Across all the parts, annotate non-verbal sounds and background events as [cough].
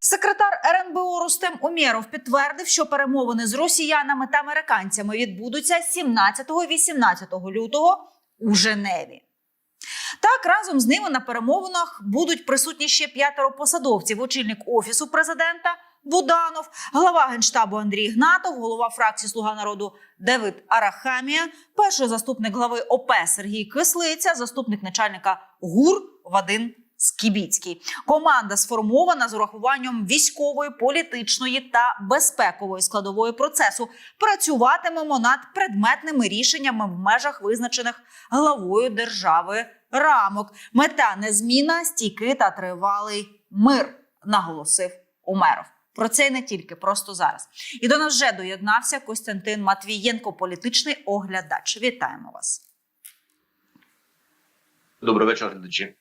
Секретар РНБО Рустем Умєров підтвердив, що перемовини з росіянами та американцями відбудуться 17-18 лютого у Женеві. Так, разом з ними на перемовинах будуть присутні ще п'ятеро посадовців: очільник офісу президента Буданов, глава генштабу Андрій Гнатов, голова фракції Слуга народу Давид Арахамія, перший заступник глави ОП Сергій Кислиця, заступник начальника ГУР Вадим Скібіцький. Команда сформована з урахуванням військової, політичної та безпекової складової процесу. Працюватимемо над предметними рішеннями в межах визначених главою держави рамок. Мета не зміна, стійкий та тривалий мир, наголосив Умеров. Про це й не тільки просто зараз. І до нас вже доєднався Костянтин Матвієнко, політичний оглядач. Вітаємо вас. Добрий вечір, глядачі.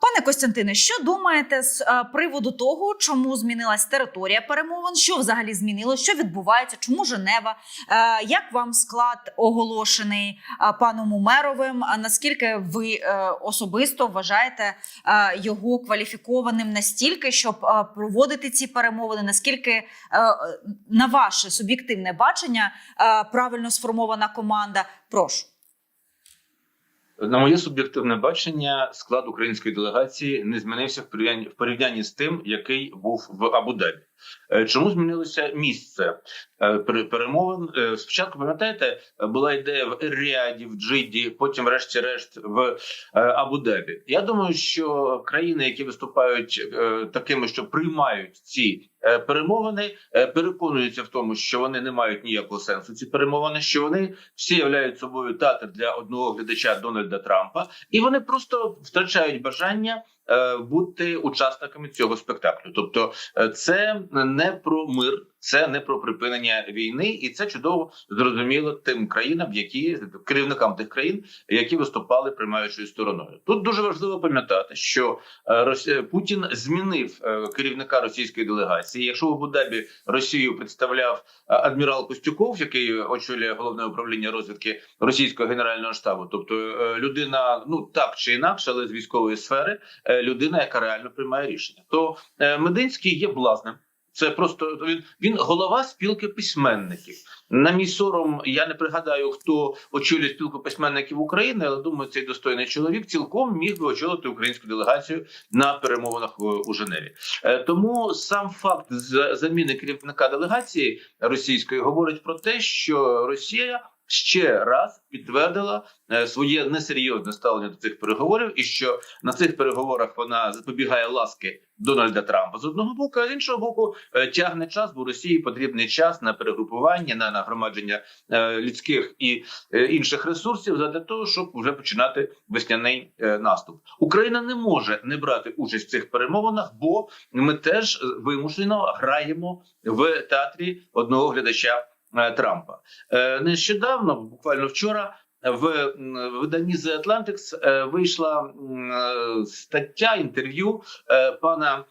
Пане Костянтине, що думаєте з е, приводу того, чому змінилась територія перемовин? Що взагалі змінилося? Що відбувається? Чому Женева? Е, як вам склад оголошений е, паном Умеровим? Наскільки ви особисто вважаєте його кваліфікованим настільки, щоб проводити ці перемовини? Наскільки на ваше суб'єктивне бачення правильно сформована команда? Прошу. На моє суб'єктивне бачення, склад української делегації не змінився в порівнянні з тим, який був в Абу-Дабі. Е, Чому змінилося місце е, перемовин? Е, Спочатку пам'ятаєте, була ідея в Ер-Ріаді, в Джиді, потім, врешті-решт, в Абу-Дабі. Я думаю, що країни, які виступають такими, що приймають ці перемовини, переконуються в тому, що вони не мають ніякого сенсу. Ці перемовини, що вони всі являють собою театр для одного глядача Дональда Трампа, і вони просто втрачають бажання бути учасниками цього спектаклю. Тобто, е, це не про мир, це не про припинення війни, і це чудово зрозуміло тим країнам, які керівникам тих країн, які виступали приймаючою стороною. Тут дуже важливо пам'ятати, що е, Путін змінив е, керівника російської делегації. Якщо в Абу-Дабі Росію представляв е, адмірал Костюков, який очолює головне управління розвідки російського генерального штабу, тобто людина, ну так чи інакше, але з військової сфери, людина, яка реально приймає рішення, то Мединський є блазним. Це просто він, він голова спілки письменників. На мій сором, я не пригадаю, хто очолює спілку письменників України, але думаю, цей достойний чоловік цілком міг би очолити українську делегацію на перемовинах у, у Женеві. Е, тому сам факт заміни керівника делегації російської говорить про те, що Росія. Ще раз підтвердила е, своє несерйозне ставлення до цих переговорів, і що на цих переговорах вона запобігає ласки Дональда Трампа з одного боку, а з іншого боку, е, тягне час, бо Росії потрібний час на перегрупування, на нагромадження е, людських і інших ресурсів для того, щоб вже починати весняний наступ. Україна не може не брати участь в цих перемовинах, бо ми теж вимушено граємо в театрі одного глядача Трампа. Е, Нещодавно, буквально вчора. В виданні The Atlantics е, вийшла е, стаття інтерв'ю е, пана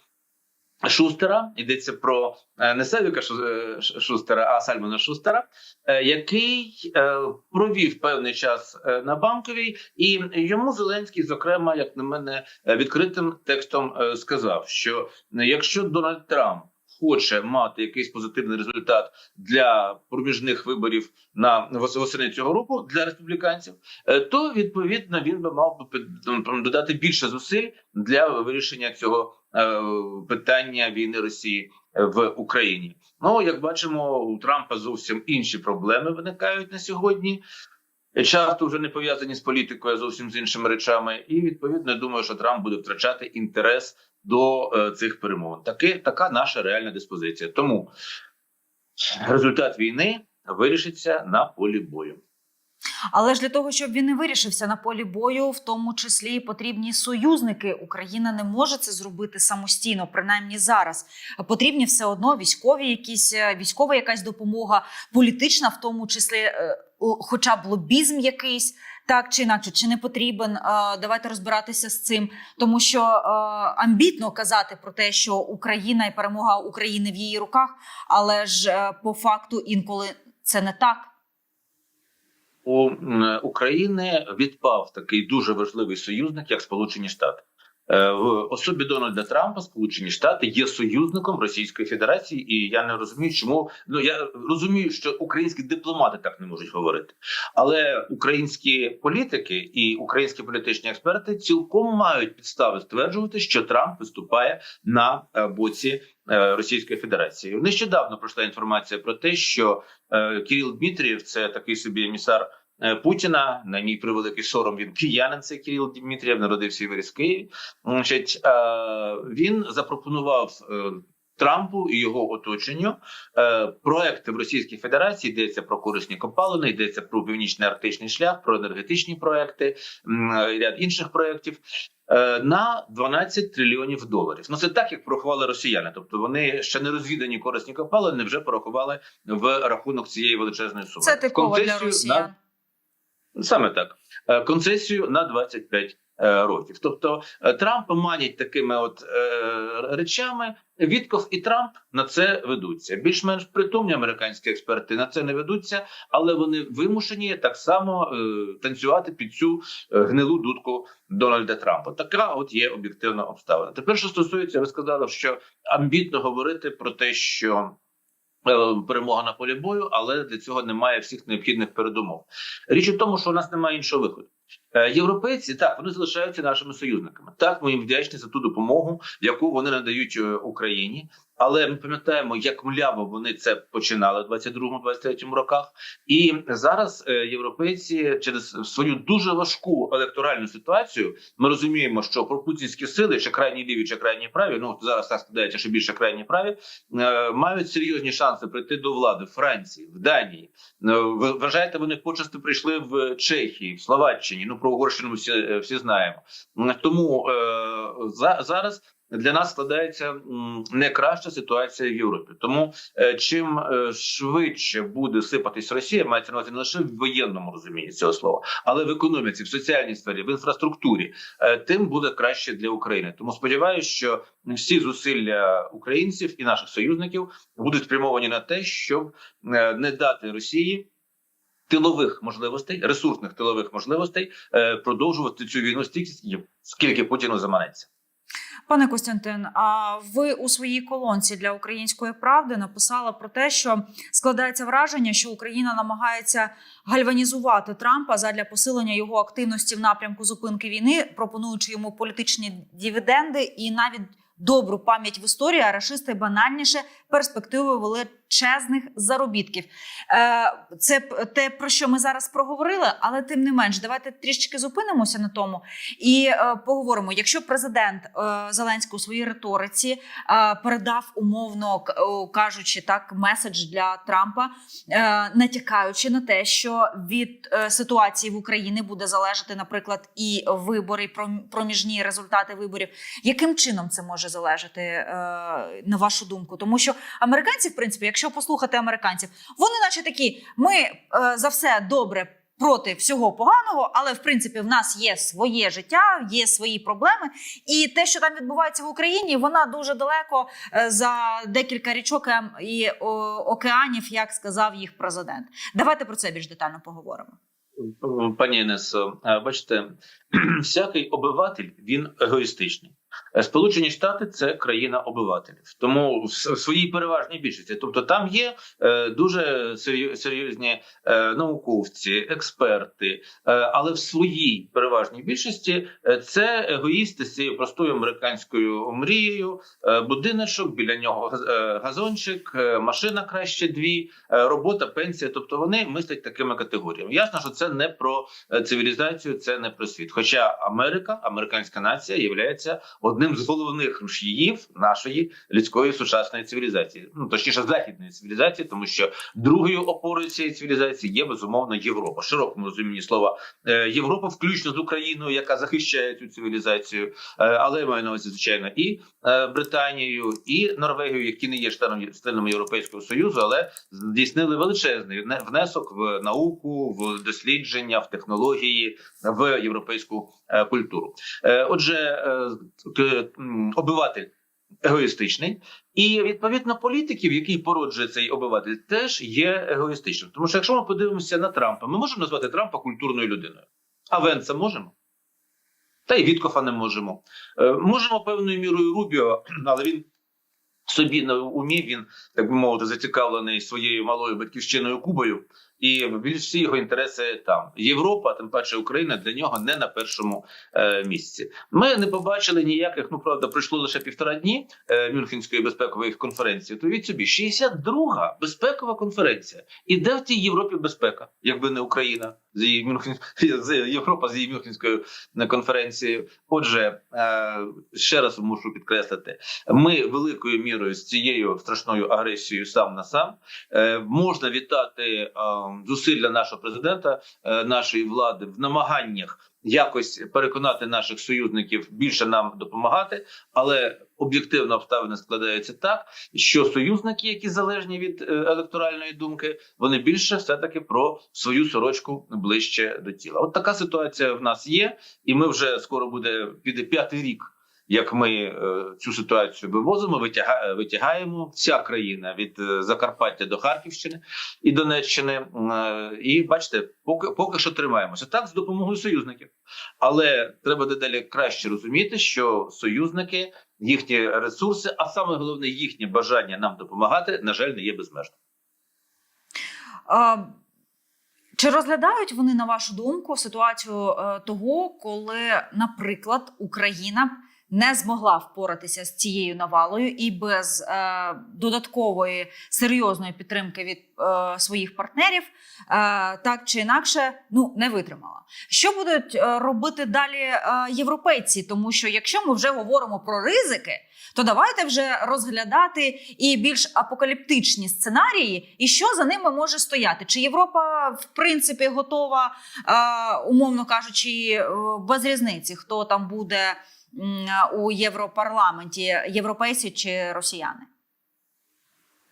Шустера. Йдеться про е, не Севіка Шу- е, Шустера, а Сальмана Шустера, е, який е, провів певний час е, на банковій, і йому Зеленський, зокрема, як на мене, е, відкритим текстом е, сказав, що е, якщо Дональд Трамп хоче мати якийсь позитивний результат для проміжних виборів на восени цього року для республіканців, е, то відповідно він би мав би додати більше зусиль для вирішення цього е, питання війни Росії в Україні. Ну як бачимо, у Трампа зовсім інші проблеми виникають на сьогодні. Часто вже не пов'язані з політикою, а зовсім з іншими речами, і відповідно я думаю, що Трамп буде втрачати інтерес до е, цих перемовин. Таки така наша реальна диспозиція. Тому результат війни вирішиться на полі бою. Але ж для того, щоб він не вирішився на полі бою, в тому числі потрібні союзники. Україна не може це зробити самостійно, принаймні зараз. Потрібні все одно військові, якісь е, військова якась допомога, політична, в тому числі, е, хоча б лобізм якийсь. Так чи інакше, чи не потрібен? Е, Давайте розбиратися з цим, тому що е, амбітно казати про те, що Україна і перемога України в її руках, але ж е, по факту інколи це не так. У України відпав такий дуже важливий союзник, як Сполучені Штати. Е, В особі Дональда Трампа Сполучені Штати є союзником Російської Федерації, і я не розумію, чому ну я розумію, що українські дипломати так не можуть говорити, але українські політики і українські політичні експерти цілком мають підстави стверджувати, що Трамп виступає на е, боці е, Російської Федерації. Нещодавно пройшла інформація про те, що Кирил Дмитрієв це такий собі емісар Путіна. На мій превеликий сором він киянин. Цей Кирил Дмитрієв народився і виріс в Києві. Значить, е, він запропонував. е, Трампу і його оточенню е, проекти в Російській Федерації йдеться про корисні копалини, йдеться про північний арктичний шлях, про енергетичні проекти, е, ряд інших проєктів е, на 12 трильйонів доларів. Ну це так, як порахували росіяни. Тобто вони ще не розвідані корисні копалини, вже порахували в рахунок цієї величезної суми. Це типово для росіян. Саме так Е, концесію на 25 е, років. Тобто е, Трампа манять такими от речами. Вітков і Трамп на це ведуться. Більш-менш притомні американські експерти на це не ведуться, але вони вимушені так само танцювати під цю гнилу дудку Дональда Трампа. Така от є об'єктивна обставина. Тепер, що стосується, ви сказали, що амбітно говорити про те, що. Е, Перемога на полі бою, але для цього немає всіх необхідних передумов. Річ у тому, що у нас немає іншого виходу. Е, Європейці так вони залишаються нашими союзниками. Так, ми їм вдячні за ту допомогу, яку вони надають е, Україні. Але ми пам'ятаємо, як мляво вони це починали в 22-23 роках. І зараз е, європейці через свою дуже важку електоральну ситуацію ми розуміємо, що пропутінські сили, чи крайні ліві, чи крайні праві, ну зараз так складається, що більше крайні праві, е, мають серйозні шанси прийти до влади в Франції, в Данії. Е, вважаєте, вони почасти прийшли в Чехії, в Словаччині. Ну про Угорщину всі, всі знаємо. Тому е, за, зараз для нас складається не краща ситуація в Європі. Тому е, чим е, швидше буде сипатись Росія, мається на увазі не лише в воєнному розумінні цього слова, але в економіці, в соціальній сфері, в інфраструктурі, е, тим буде краще для України. Тому сподіваюся, що всі зусилля українців і наших союзників будуть спрямовані на те, щоб не дати Росії. Тилових можливостей, ресурсних тилових можливостей продовжувати цю війну стільки, скільки Путіну заманеться. Пане Костянтин, а ви у своїй колонці для української правди написали про те, що складається враження, що Україна намагається гальванізувати Трампа задля посилення його активності в напрямку зупинки війни, пропонуючи йому політичні дивіденди і навіть добру пам'ять в історії, а рашисти банальніше перспективи величезних заробітків. Е, Це те, про що ми зараз проговорили, але тим не менш, давайте трішечки зупинимося на тому і е, поговоримо. Якщо президент е, Зеленський у своїй риториці передав умовно кажучи так, меседж для Трампа, натякаючи на те, що від ситуації в Україні буде залежати, наприклад, і вибори, проміжні результати виборів. Яким чином це може залежати, на вашу думку? Тому що американці, в принципі, якщо послухати американців, вони, наче такі, ми е, за все добре. Проти всього поганого, але в принципі в нас є своє життя, є свої проблеми, і те, що там відбувається в Україні, вона дуже далеко е, за декілька річок ем, і океанів, як сказав їх президент. Давайте про це більш детально поговоримо. Пані Інесо, е, бачите, [clears throat] всякий обиватель він егоїстичний. Е, Сполучені Штати це країна обивателів, тому в своїй переважній більшості. Тобто, там є е, дуже серйозні е, науковці, експерти, але в своїй переважній більшості це егоїсти з цією простою американською мрією. Будиночок, біля нього газ- газончик, машина краще дві, робота, пенсія. Тобто вони мислять такими категоріями. Ясно, що це не про цивілізацію, це не про світ. Хоча Америка, американська нація, є одним з головних рушіїв нашої людської сучасної цивілізації, ну точніше західної цивілізації, тому що другою опорою цієї цивілізації є безумовно Європа. Широкому розумінні слова Е, Європа, включно з Україною, яка захищає цю цивілізацію, Е, але я маю на увазі, звичайно, і е, Британію, і Норвегію, які не є членом членами Європейського союзу, але здійснили величезний вне- внесок в науку, в дослідження, в технології, в європейську культуру. Отже, обиватель. Егоїстичний, і відповідно політиків, який породжує цей обиватель, теж є егоїстичним. Тому що якщо ми подивимося на Трампа, ми можемо назвати Трампа культурною людиною. А Венца можемо? Та й Віткофа не можемо. Е, можемо певною мірою Рубіо, [clears throat] але він собі на умі, він, так би мовити, зацікавлений своєю малою батьківщиною Кубою. І більш всі його інтереси там. Європа, тим паче Україна, для нього не на першому е, місці. Ми не побачили ніяких. Ну правда, пройшло лише півтора дні е, Мюнхенської безпекової конференції. То від собі 62-га безпекова конференція. І де в тій Європі безпека, якби не Україна з її Мюнхен... з Європа з її Мюнхенською е, конференцією. Отже, е, ще раз мушу підкреслити, ми великою мірою з цією страшною агресією сам на сам е, можна вітати е, зусилля нашого президента, е, нашої влади в намаганнях якось переконати наших союзників більше нам допомагати, але об'єктивно обставини складаються так, що союзники, які залежні від е, електоральної думки, вони більше все таки про свою сорочку ближче до тіла. От така ситуація в нас є, і ми вже скоро буде піде п'ятий рік. Як ми е, цю ситуацію вивозимо, витяга, витягаємо вся країна від е, Закарпаття до Харківщини і Донеччини, е, і бачите, поки поки що тримаємося так з допомогою союзників. Але треба дедалі краще розуміти, що союзники, їхні ресурси, а саме головне їхнє бажання нам допомагати, на жаль, не є безмежним. А, Чи розглядають вони, на вашу думку, ситуацію того, коли, наприклад, Україна не змогла впоратися з цією навалою і без е, додаткової серйозної підтримки від е, своїх партнерів, е, так чи інакше, ну не витримала. Що будуть е, робити далі е, європейці? Тому що якщо ми вже говоримо про ризики, то давайте вже розглядати і більш апокаліптичні сценарії, і що за ними може стояти. Чи Європа в принципі готова, е, умовно кажучи, е, без різниці, хто там буде у Європарламенті, європейці чи росіяни?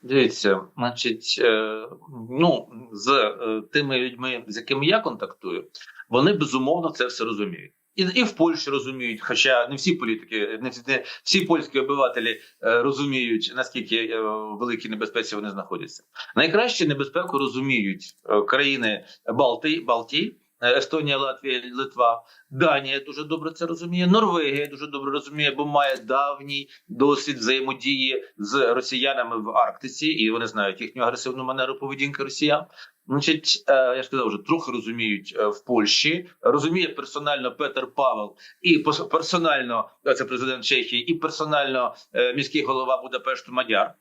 Дивіться, значить, е, ну з е, тими людьми, з якими я контактую, вони безумовно це все розуміють. І, і в Польщі розуміють, хоча не всі політики, не всі, не всі польські обивателі е, розуміють, наскільки в великій небезпеці вони знаходяться. Найкраще небезпеку розуміють країни Балтії, е, Естонія, Латвія, Литва, Данія дуже добре це розуміє. Норвегія дуже добре розуміє, бо має давній досвід взаємодії з росіянами в Арктиці, і вони знають їхню агресивну манеру поведінки росіян. Значить, е, я ж сказав, вже трохи розуміють е, в Польщі. Розуміє персонально Петер Павел і персонально е, це президент Чехії, і персонально е, міський голова Будапешту Мадяр.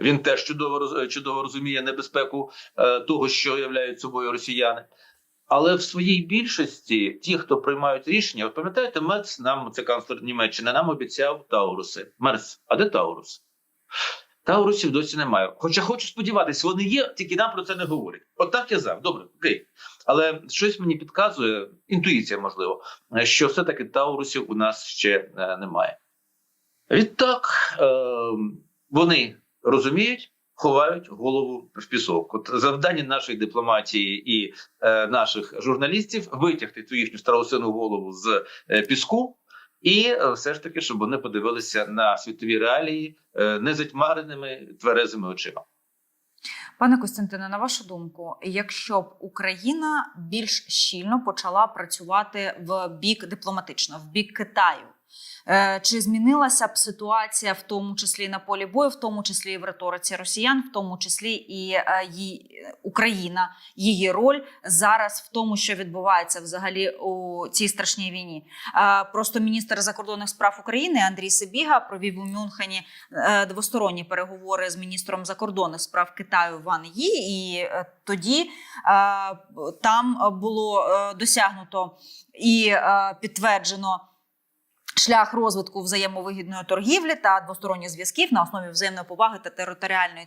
Він теж чудово е, чудово розуміє небезпеку е, того, що являють собою росіяни. Але в своїй більшості ті, хто приймають рішення, от пам'ятаєте, Мец нам це канцлер Німеччини, нам обіцяв Тауруси. Мерц, а де Таурус? Таурусів досі немає. Хоча хочу сподіватися, вони є, тільки нам про це не говорять. От так я зав. Добре, окей. Але щось мені підказує, інтуїція можливо, що все-таки Таурусів у нас ще е, немає. Відтак е, вони розуміють, ховають голову в пісок. От завдання нашої дипломатії і е, наших журналістів витягти цю їхню старосину голову з е, піску. І е, все ж таки, щоб вони подивилися на світові реалії е, незатьмареними тверезими очима. Пане Костянтине, на вашу думку, якщо б Україна більш щільно почала працювати в бік дипломатично, в бік Китаю, чи змінилася б ситуація, в тому числі на полі бою, в тому числі і в риториці росіян, в тому числі і е, Україна, її роль зараз в тому, що відбувається взагалі у цій страшній війні? Е, Просто міністр закордонних справ України Андрій Сибіга провів у Мюнхені е, двосторонні переговори з міністром закордонних справ Китаю Ван Ї, і е, тоді е, там було е, досягнуто і е, підтверджено. Шлях розвитку взаємовигідної торгівлі та двосторонніх зв'язків на основі взаємної поваги та територіальної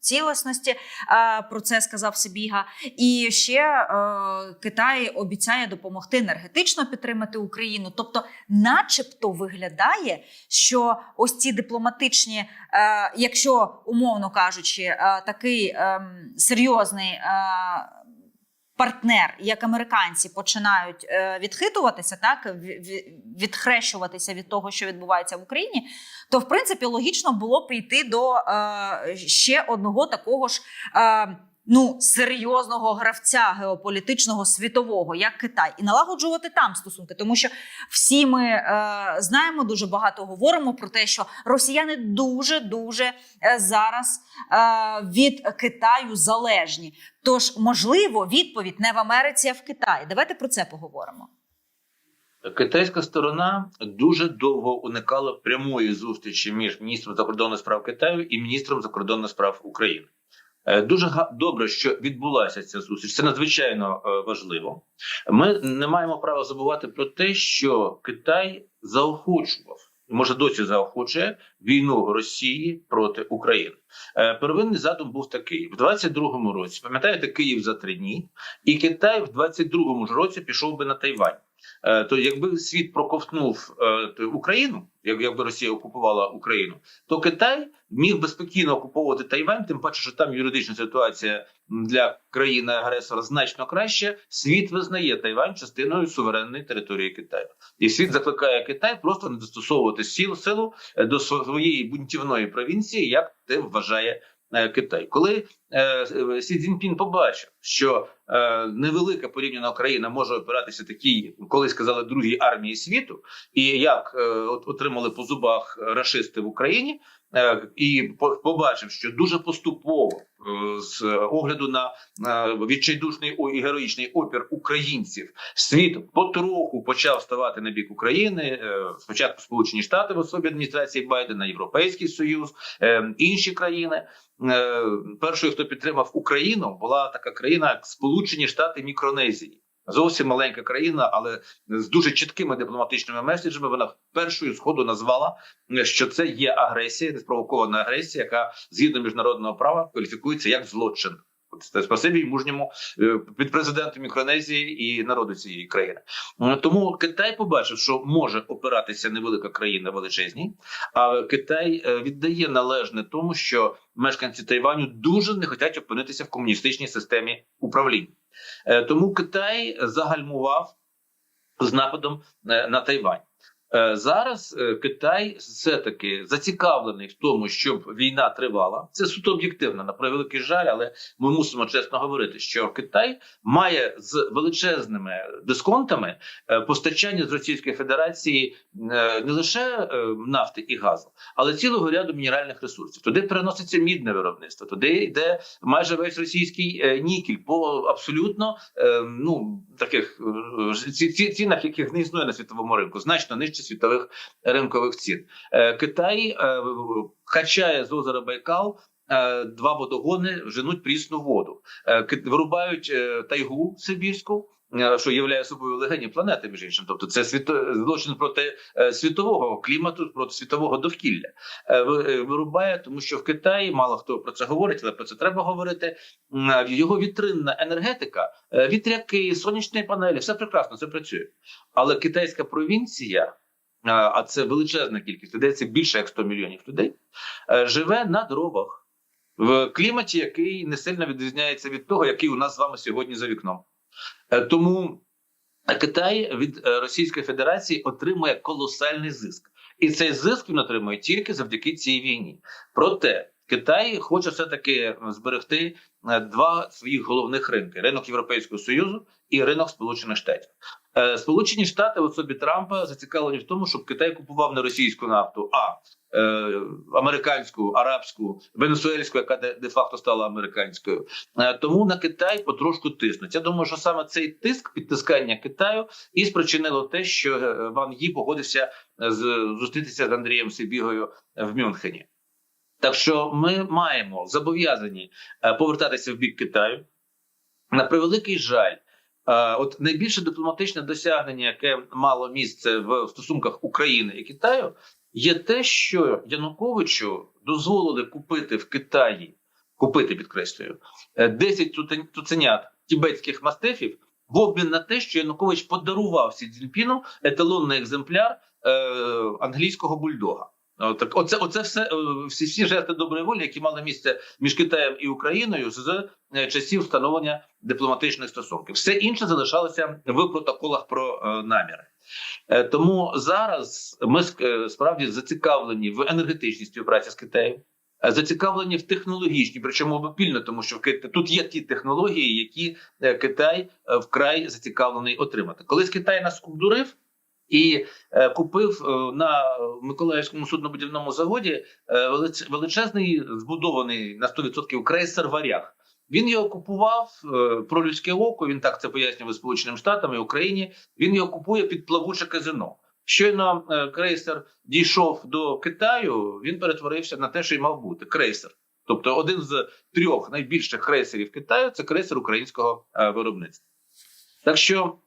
цілісності. Е, Про це сказав Сибіга. І ще е, Китай обіцяє допомогти енергетично підтримати Україну. Тобто, начебто, виглядає, що ось ці дипломатичні, е, якщо умовно кажучи, такий е, серйозний. Партнер, як американці, починають е, відхитуватися, так ві- ві- відхрещуватися від того, що відбувається в Україні, то в принципі логічно було б йти до е, ще одного такого ж е, ну серйозного гравця геополітичного світового, як Китай, і налагоджувати там стосунки, тому що всі ми е, знаємо дуже багато говоримо про те, що росіяни дуже дуже е, зараз е, від Китаю залежні. Тож, можливо, відповідь не в Америці, а в Китаї. Давайте про це поговоримо. Китайська сторона дуже довго уникала прямої зустрічі між міністром закордонних справ Китаю і міністром закордонних справ України. Е, Дуже добре, що відбулася ця зустріч. Це надзвичайно е, важливо. Ми не маємо права забувати про те, що Китай заохочував, може досі заохочує війну Росії проти України. Е, Первинний задум був такий: в 22-му році, пам'ятаєте, Київ за три дні, і Китай в 22-му ж році пішов би на Тайвань. Е, То якби світ проковтнув е, Україну, якби Росія окупувала Україну, то Китай міг би спокійно окуповувати Тайвань, тим паче, що там юридична ситуація для країни-агресора значно краще. Світ визнає Тайвань частиною суверенної території Китаю, і світ закликає Китай просто не застосовувати сил силу е, до своєї бунтівної провінції, як те вважає Китай. Коли е, е, Сі Цзіньпін побачив, що е, невелика порівняна Україна може опиратися такій, коли сказали другій армії світу, і як е, отримали по зубах рашисти в Україні, е, і по- побачив, що дуже поступово е, з огляду на е, відчайдушний і героїчний опір українців, світ потроху почав ставати на бік України. Е, Спочатку Сполучені Штати в особі адміністрації Байдена, Європейський Союз, е, інші країни. Е, Першою, хто підтримав Україну, була така країна, як Сполучені Штати Мікронезії. Зовсім маленька країна, але з дуже чіткими дипломатичними меседжами вона першою сходу назвала, що це є агресія, неспровокована агресія, яка згідно міжнародного права кваліфікується як злочин. Спасибі мужньому е, під президенту Мікронезії і народу цієї країни. Е, Тому Китай побачив, що може опиратися невелика країна величезній, а Китай е, віддає належне тому, що мешканці Тайваню дуже не хочуть опинитися в комуністичній системі управління. Тому Китай загальмував з нападом на Тайвань. Е, Зараз е, Китай все таки зацікавлений в тому, щоб війна тривала. Це суто об'єктивно, на превеликий жаль, але ми мусимо чесно говорити, що Китай має з величезними дисконтами е, постачання з Російської Федерації не лише нафти і газу, але цілого ряду мінеральних ресурсів. Туди переноситься мідне виробництво, туди йде майже весь російський нікель по абсолютно ну таких ці, ці цінах, яких не існує на світовому ринку, значно нижче світових ринкових цін. Е, Китай е, качає з озера Байкал. е, Два водогони женуть прісну воду, вирубають тайгу Сибірську, що являє собою легені планети, між іншим. Тобто, це злочин проти світового клімату, проти світового довкілля. Ви- Вирубає, тому що в Китаї мало хто про це говорить, але про це треба говорити. Його вітринна енергетика, вітряки, сонячні панелі, все прекрасно, це працює. Але китайська провінція, а це величезна кількість людей, це більше як 100 мільйонів людей, е, живе на дровах в кліматі, який не сильно відрізняється від того, який у нас з вами сьогодні за вікном. Е, Тому Китай від е, Російської Федерації отримує колосальний зиск, і цей зиск він отримує тільки завдяки цій війні. Проте Китай хоче все таки зберегти е, два своїх головних ринки: ринок Європейського союзу і ринок Сполучених Штатів. Е, Сполучені Штати в особі Трампа зацікавлені в тому, щоб Китай купував не російську нафту, а е, американську, арабську, венесуельську, яка де, де факто стала американською. Е, тому на Китай потрошку тиснуть. Я думаю, що саме цей тиск, підтискання Китаю, і спричинило те, що е, Ван Ї погодився е, з зустрітися з Андрієм Сибігою в Мюнхені. Так що ми маємо зобов'язані повертатися в бік Китаю. На превеликий жаль, от найбільше дипломатичне досягнення, яке мало місце в стосунках України і Китаю, є те, що Януковичу дозволили купити в Китаї, купити підкреслюю, е, 10 цуцен- цуценят тібетських мастифів в обмін на те, що Янукович подарував Сі Цзіньпіну еталонний екземпляр е, англійського бульдога. О, Так, оце, оце все е, всі, всі жести доброї волі, які мали місце між Китаєм і Україною з е, часів встановлення дипломатичних стосунків. Все інше залишалося в протоколах про е, наміри. Е, тому зараз ми е, справді зацікавлені в енергетичній співпраці з Китаєм. е, зацікавлені в технологічній, причому обопільно, тому що в Кит- тут є ті технології, які е, Китай е, вкрай зацікавлений отримати. Колись Китай нас обдурив. І е, купив е, на Миколаївському суднобудівному заводі е, величезний збудований на 100% крейсер варяг. Він його купував про людське око. Він так це пояснював Сполученим Штатам і Україні. Він його купує під плавуче казино. Щойно крейсер дійшов до Китаю, він перетворився на те, що й мав бути крейсер. Тобто, один з трьох найбільших крейсерів Китаю це крейсер українського виробництва. Так що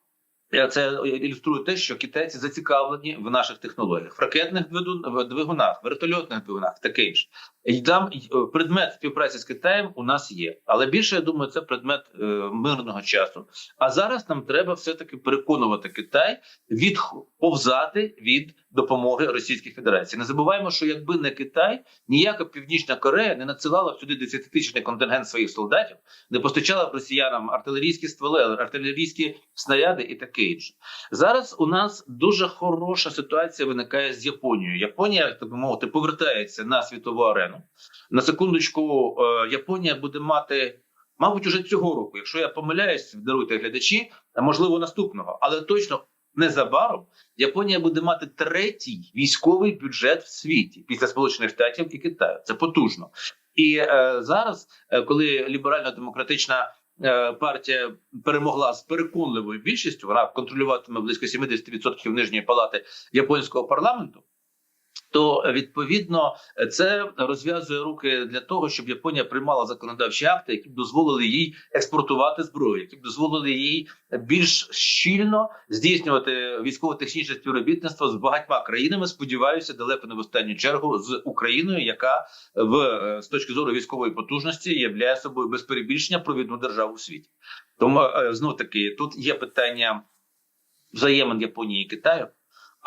це ілюструє те, що китайці зацікавлені в наших технологіях, в ракетних двигун- двигунах, вертольотних двигунах, таке інше. І там е, предмет співпраці з Китаєм у нас є, але більше я думаю, це предмет е, мирного часу. А зараз нам треба все таки переконувати Китай відповзати від допомоги Російській Федерації. Не забуваємо, що якби не Китай, ніяка Північна Корея не надсилала сюди 10-тисячний контингент своїх солдатів, не постачала б росіянам артилерійські стволи, артилерійські снаряди і таке інше. Зараз у нас дуже хороша ситуація виникає з Японією. Японія, так би мовити, повертається на світову арену. На секундочку, е, Японія буде мати. Мабуть, уже цього року, якщо я помиляюсь, даруйте глядачі, а можливо наступного, але точно незабаром Японія буде мати третій військовий бюджет в світі після Сполучених Штатів і Китаю. Це потужно. І е, зараз, е, коли ліберально-демократична е, партія перемогла з переконливою більшістю, вона контролюватиме близько 70% нижньої палати японського парламенту. То відповідно це розв'язує руки для того, щоб Японія приймала законодавчі акти, які б дозволили їй експортувати зброю, які б дозволили їй більш щільно здійснювати військово-технічне співробітництво з багатьма країнами. Сподіваюся, далеко не в останню чергу з Україною, яка в е, з точки зору військової потужності являє собою без перебільшення провідну державу у світі. Тому знов таки тут є питання взаємин Японії і Китаю.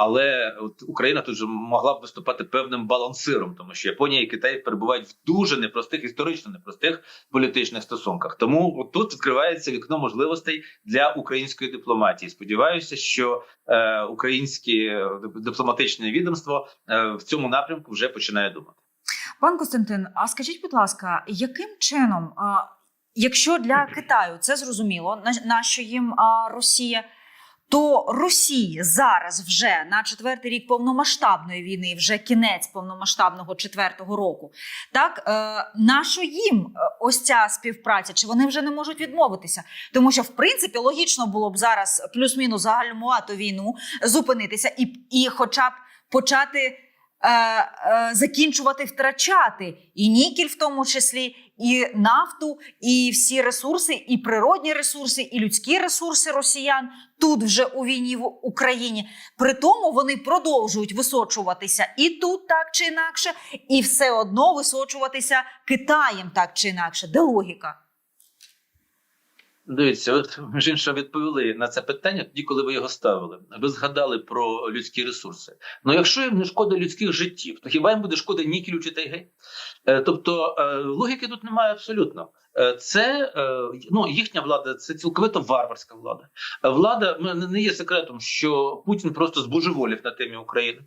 Але от Україна тут же могла б виступати певним балансиром, тому що Японія і Китай перебувають в дуже непростих, історично непростих політичних стосунках. Тому от тут відкривається вікно можливостей для української дипломатії. Сподіваюся, що е, українське дипломатичне відомство е, в цьому напрямку вже починає думати. Пан Костянтин, а скажіть, будь ласка, яким чином, а, якщо для Китаю це зрозуміло, на, на що їм а, Росія, то Росії зараз вже на четвертий рік повномасштабної війни, вже кінець повномасштабного четвертого року, так е, на що їм е, ось ця співпраця? Чи вони вже не можуть відмовитися? Тому що в принципі логічно було б зараз плюс-мінус загальмувати війну, зупинитися і, і хоча б почати. Е, е, закінчувати втрачати і нікель, в тому числі, і нафту, і всі ресурси, і природні ресурси, і людські ресурси росіян тут вже у війні в Україні. При тому вони продовжують височуватися і тут так чи інакше, і все одно височуватися Китаєм так чи інакше. Де логіка? Дивіться, от між іншим відповіли на це питання тоді, коли ви його ставили. Ви згадали про людські ресурси. Ну, якщо їм не шкода людських життів, то хіба їм буде шкода нікелю чи тайги? Е, тобто е, логіки тут немає абсолютно. Е, це ну їхня влада, це цілковито варварська влада. Влада не є секретом, що Путін просто збожеволів на темі України,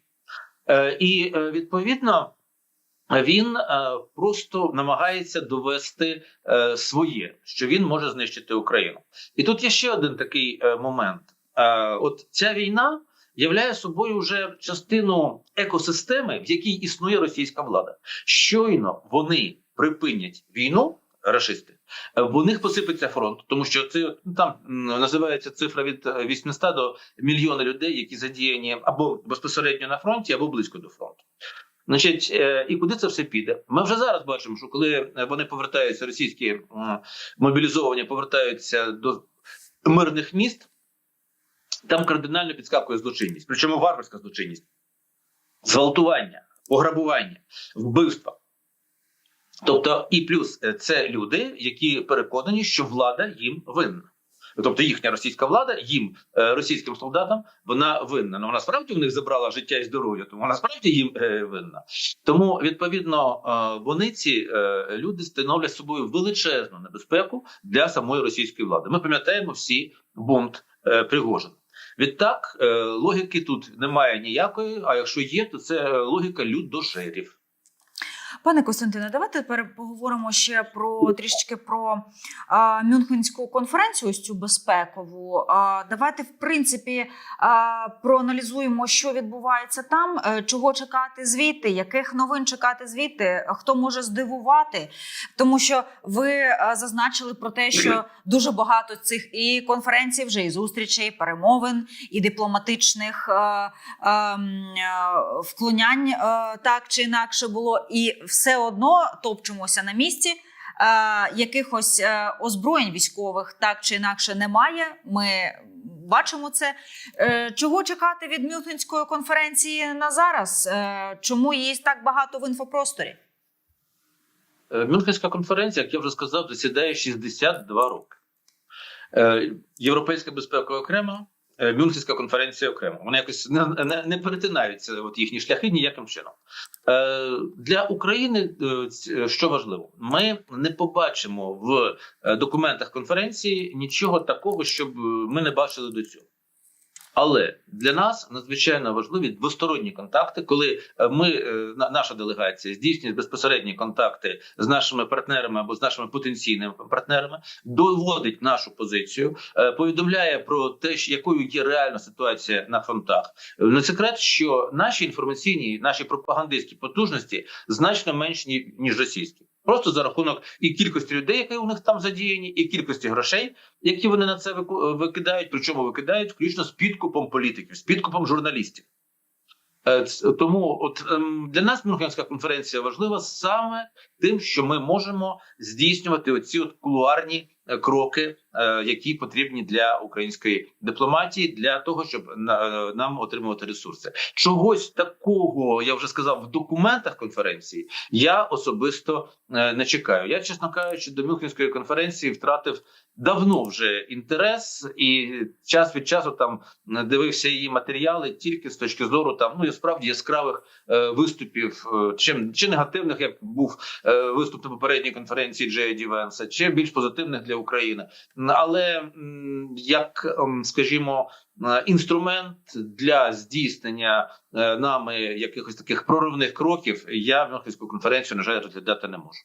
і відповідно. Він е, просто намагається довести е, своє, що він може знищити Україну. І тут є ще один такий е, момент: от ця війна являє собою вже частину екосистеми, в якій існує російська влада. Щойно вони припинять війну. Рашисти в них посипеться фронт, тому що це ну, там називається цифра від е, 800 до мільйона людей, які задіяні або безпосередньо на фронті, або близько до фронту. Значить, е, і куди це все піде? Ми вже зараз бачимо, що коли е, вони повертаються, російські мобілізовані повертаються до мирних міст, там кардинально підскакує злочинність, причому варварська злочинність, зґвалтування, пограбування, вбивства. Тобто, і плюс е, це люди, які переконані, що влада їм винна. Тобто їхня російська влада їм, е, російським солдатам, вона винна. Ну вона справді в них забрала життя і здоров'я, тому вона справді їм е, винна. Тому відповідно е, вони ці люди становлять собою величезну небезпеку для самої російської влади. Ми пам'ятаємо всі бунт Пригожина. Відтак логіки тут немає ніякої. А якщо є, то це логіка людожерів. Пане Костянтине, давайте тепер поговоримо ще про трішечки про а, Мюнхенську конференцію, ось цю безпекову. А, давайте, в принципі, а, проаналізуємо, що відбувається там, е, чого чекати звідти, яких новин чекати звідти, хто може здивувати. Тому що ви е, зазначили про те, що дуже багато цих і конференцій, вже і зустрічей, і перемовин, і дипломатичних е, ем, е, вклонянь е, так чи інакше було, і все одно топчемося на місці. Е, якихось е, озброєнь військових так чи інакше немає. Ми бачимо це. Е, чого чекати від Мюнхенської конференції на зараз? Чому її так багато в інфопросторі? Мюнхенська конференція, як я вже сказав, засідає 62 роки. Європейська безпека окремо, Мюнхенська конференція окремо. Вони якось не, не, не перетинаються от їхні шляхи ніяким чином. Е, Для України е, що важливо, ми не побачимо в е, документах конференції нічого такого, щоб е, ми не бачили до цього. Але для нас надзвичайно важливі двосторонні контакти, коли е, ми, е, на- наша делегація, здійснює безпосередні контакти з нашими партнерами або з нашими потенційними партнерами, доводить нашу позицію, е, повідомляє про те, якою є реальна ситуація на фронтах. Не секрет, що наші інформаційні, наші пропагандистські потужності значно менші ніж російські. Просто за рахунок і кількості людей, які у них там задіяні, і кількості грошей, які вони на це вику- викидають, причому викидають включно з підкупом політиків, з підкупом журналістів. Е, Тому от ем, для нас Мюнхенська конференція важлива саме тим, що ми можемо здійснювати оці от кулуарні е, кроки, е, які потрібні для української дипломатії, для того, щоб е, нам отримувати ресурси. Чогось такого я вже сказав в документах конференції. Я особисто е, не чекаю. Я, чесно кажучи, до Мюнхенської конференції втратив давно вже інтерес, і час від часу там е, дивився її матеріали тільки з точки зору там ну і справді яскравих е, виступів, е, чи, негативних, як був е, виступ на попередній конференції Джея Ді Венса, чи більш позитивних для України. Але як, ем, скажімо, е, інструмент для здійснення е, нами якихось таких проривних кроків, я Мюнхенську конференцію на жаль розглядати не можу.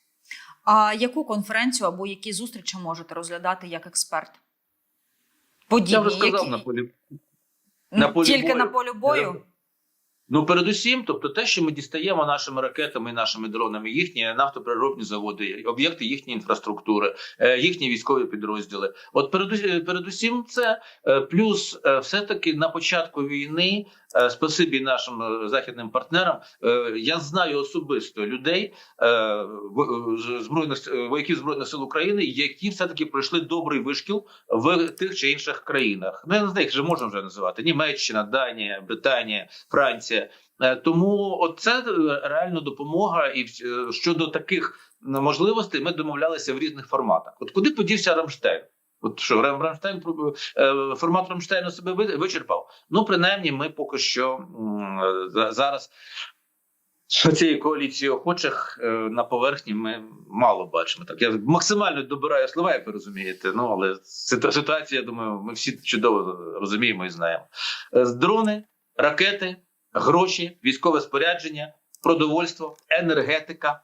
А яку конференцію або які зустрічі можете розглядати як експерт? Подібні, Я вже сказав які... на полі на полі тільки бою. на полі бою. Ну, передусім, тобто те, що ми дістаємо нашими ракетами і нашими дронами, їхні нафтопереробні заводи, об'єкти їхньої інфраструктури, е, їхні військові підрозділи. От передусім, передусім це е, плюс, е, все-таки на початку війни, спасибі нашим е, західним партнерам. е, Я знаю особисто людей е, з- збройних вояків збройних сил України, які все таки пройшли добрий вишкіл в тих чи інших країнах. Ну, не знаю, їх вже можна вже називати: Німеччина, Данія, Британія, Франція. Е, Тому це реально допомога, і е, щодо таких можливостей ми домовлялися в різних форматах. От куди подівся Рамштайн? От що Рам- Рамштайн е, формат Рамштайну себе вичерпав. Ну, принаймні, ми поки що зараз цієї коаліції охочих е, на поверхні ми мало бачимо. Так я максимально добираю слова, як ви розумієте. Ну але ситуація, я думаю, ми всі чудово розуміємо і знаємо. Е, Дрони, ракети, гроші, військове спорядження, продовольство, енергетика.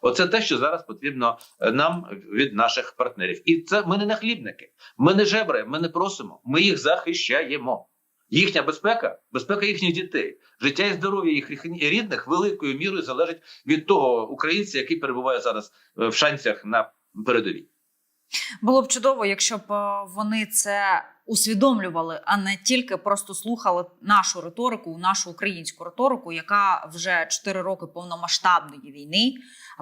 Оце те, що зараз потрібно е, нам від наших партнерів. І це ми не нахлібники, ми не жебраємо, ми не просимо, ми їх захищаємо. Їхня безпека, безпека їхніх дітей, життя і здоров'я їх рідних великою мірою залежить від того українця, який перебуває зараз е, в шанцях на передовій. Було б чудово, якщо б е, вони це усвідомлювали, а не тільки просто слухали нашу риторику, нашу українську риторику, яка вже 4 роки повномасштабної війни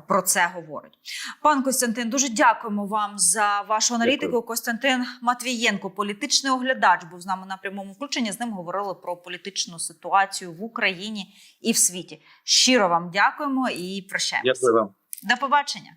про це говорить. Пан Костянтин, дуже дякуємо вам за вашу аналітику. Дякую. Костянтин Матвієнко, політичний оглядач, був з нами на прямому включенні. З ним говорили про політичну ситуацію в Україні і в світі. Щиро вам дякуємо і прощаємося. Дякую вам. До побачення.